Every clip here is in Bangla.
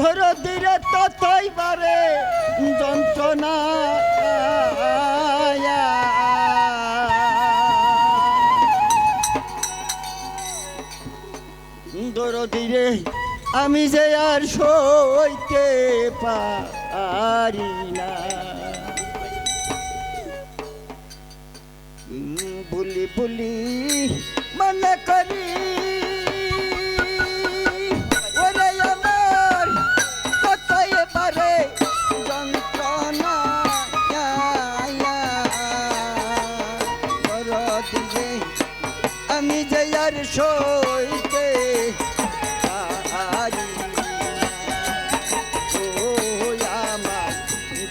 ধরো ধীরে ততই বারে যন্ত্রণা। আমি যে আর সইতে পারি না। বুলি বুলি মনে করি সইতে পারি। ও আমার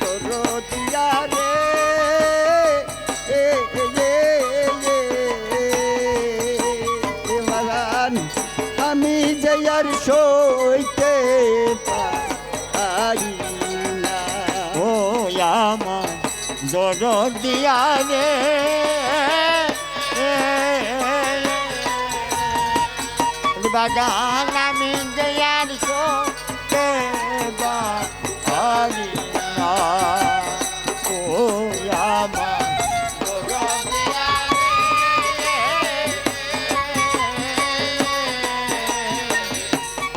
দরদিয়া রে এ, মারান, আমি যে আর সইতে পারি না। ও আমার দরদিয়া রে বাগান আমি দেয়ার সোতে পারি না। ও আমার দরদিয়া রে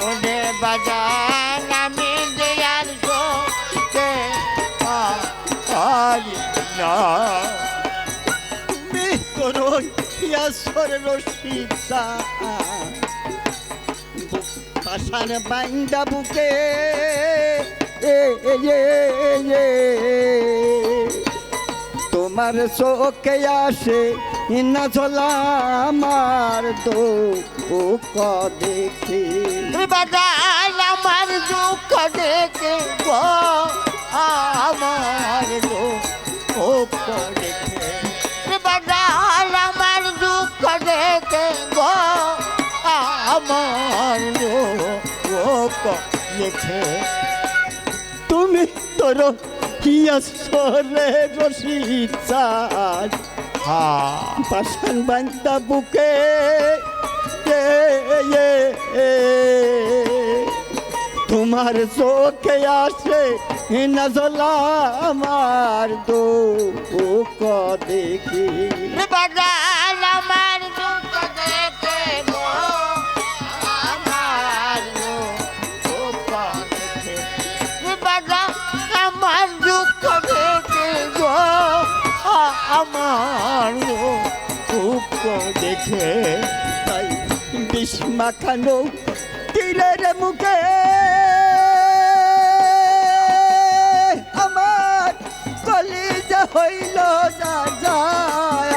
ওরে বাজান আমি দেয়ার সোতে পারি না। তুমি তোর ইয়াসর রশিদা পাশান বাইন্দা বুকে। তোমার চোখে আসে না চলা আমার দো দেখি। বাগান আমার দুঃখ দেখে আমার দুঃখ আমার দুঃখ দেখে তুমি তোর ইয়াসরে রশিদা হা। পাশান বান্দা বুকে। তোমার চোখে আসে নজলা আমার দুঃখ দেখি। বাগান আমার আমার দুঃখ দেখে তাই বিষ মাখানো তীরের মুখে। আমার কলিজা হইল যা যায়।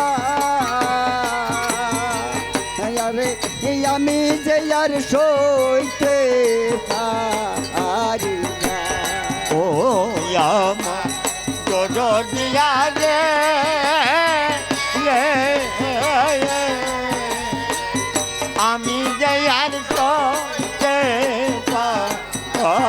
আমি যে আর সইতে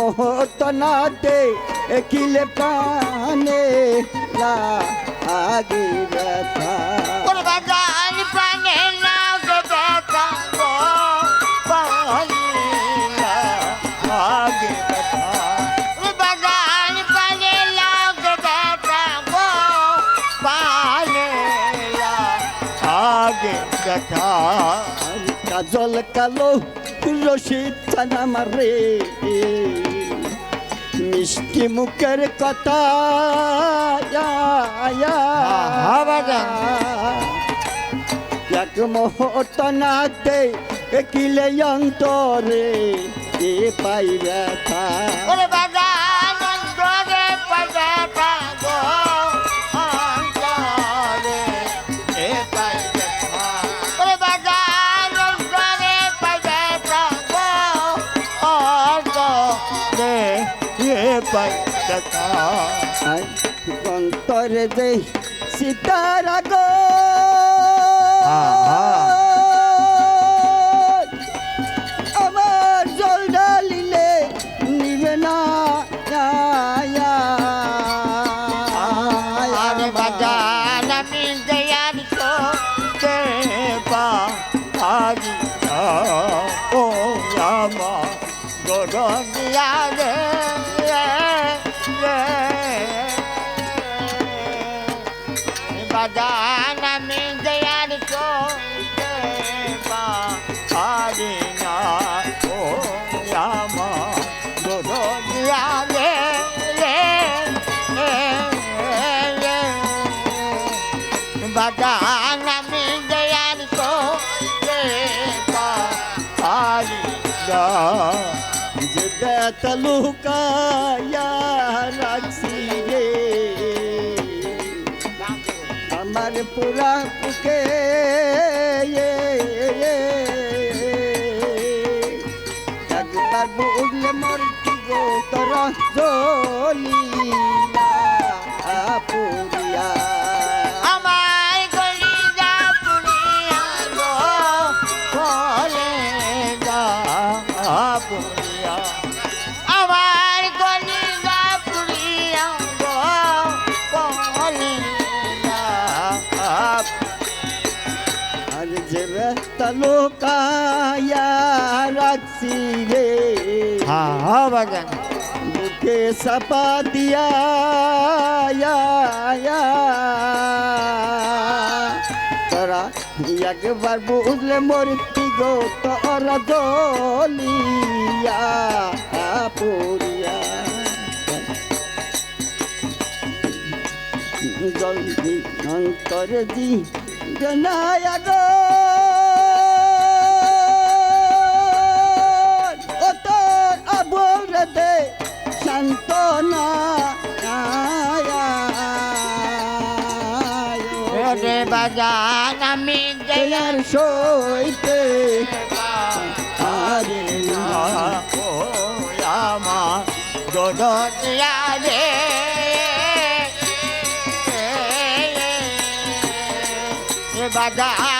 এক মুহূর্ত নাতে একিলে প্রাণে লাগে ব্যথা। বাগান প্রাণে না দেখা গো পালি না আগে ব্যথা বাগান প্রাণে না দেখা গো পালে ব্যথা। কাজল কালো রশিদ চানাম রে মিষ্টি মুখের কথা। এক মুহূর্ত নাতে কিলে অন্তরে এ পাই ব্যথা। অন্তরে যে সীতার গো আমার জল ডালিলে নিবে না আরে বাজান আমি যে বেত লুকায়া রাখছি রে আমার পুরা পুকে একবার বুঝলে মোর কি গো তোর জলিলা পুরিয়া আমার লুকায়া রাখছি রে। হ্যাঁ বাগান। বুকে সাপা দিয়া। তোরা একবার বুঝলে মরতি গো তোরা দলিয়া পুরিয়া। জলদি অন্তর দি জনায়া গো। রে বাজান আমি জয়ার সইতে আরে না। ও আমা গড়িয়া রে বাগান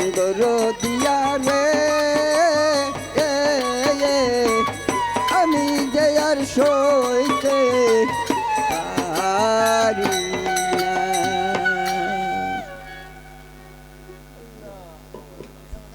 আমার দিয়া রে। আমি যে আর সই